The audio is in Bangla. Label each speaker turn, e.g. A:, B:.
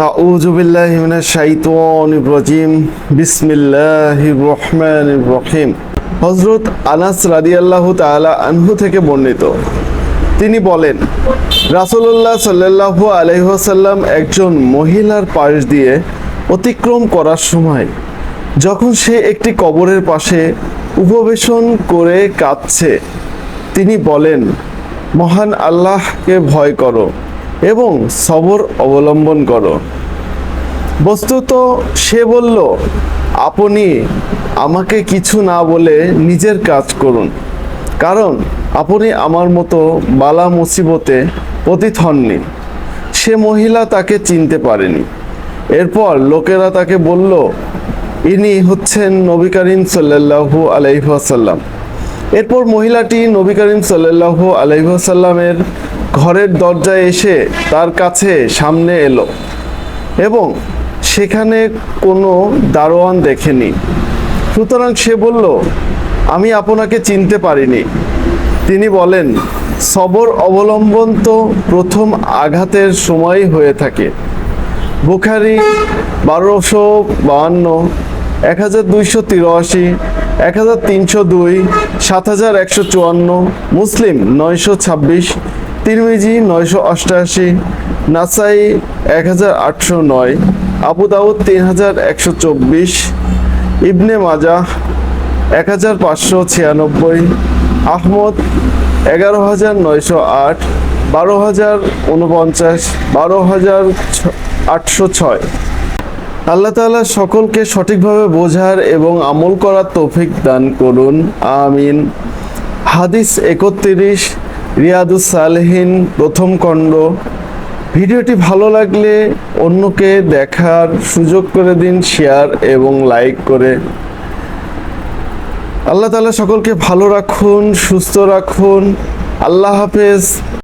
A: أعوذ بالله من الشيطان الرجيم بسم الله الرحمن الرحيم হজরত আনাস রাদিয়াল্লাহু তাআলা আনহু থেকে বর্ণিত তিনি বলেন রাসূলুল্লাহ সাল্লাল্লাহু আলাইহি ওয়াসাল্লাম একজন মহিলার পাশ দিয়ে অতিক্রম করার সময় যখন সে একটি কবরের পাশে উপবেশন করে কাঁদছে তিনি বলেন মহান আল্লাহকে ভয় করো এবং সবর অবলম্বন করো। বস্তুত সে বলল, আপনি আমাকে কিছু না বলে নিজের কাজ করুন, কারণ আপনি আমার মতো বালা মুসিবতে পতিত হননি। সে মহিলা তাকে চিনতে পারেনি। এরপর লোকেরা তাকে বলল, ইনি হচ্ছেন নবী করিম সাল্লাল্লাহু আলাইহি ওয়াসাল্লাম। এরপর মহিলাটি নবী করিম সাল্লাল্লাহু আলাইহি ওয়াসাল্লামের ঘরের দরজায় এসে তার কাছে সামনে এলো এবং সেখানে কোনো দারোয়ান দেখেনি। সুতরাং সে বলল, আমি আপনাকে চিনতে পারিনি। তিনি বলেন, সবর অবলম্বন তো প্রথম আঘাতের সময় হয়ে থাকে। বুখারি বারোশো বাহান্ন, এক হাজার দুইশো তিরাশি এক হাজার তিনশো দুই, সাত হাজার একশো চুয়ান্ন, মুসলিম নয়শো ছাব্বিশ, তিরমিজি নয়শো অষ্টআশি নাসাই এক হাজার আটশো নয়, আবু দাউদ তিন হাজার একশো চব্বিশ, ইবনে মাজাহ এক হাজার পাঁচশো ছিয়ানব্বই, আহমদ এগারো হাজার নয়শো আট, বারো হাজার উনপঞ্চাশ বারো হাজার আটশো ছয়। আল্লাহ তালা সকলকে সঠিকভাবে বোঝার এবং আমল করার তৌফিক দান করুন। আমিন। হাদিস একত্রিশ, রিয়াদুস সালেহিন, প্রথম খণ্ড। ভিডিওটি ভালো লাগলে অন্যকে দেখার সুযোগ করে দিন, শেয়ার এবং লাইক করে। আল্লাহ তালা সকলকে ভালো রাখুন, সুস্থ রাখুন। আল্লাহ হাফেজ।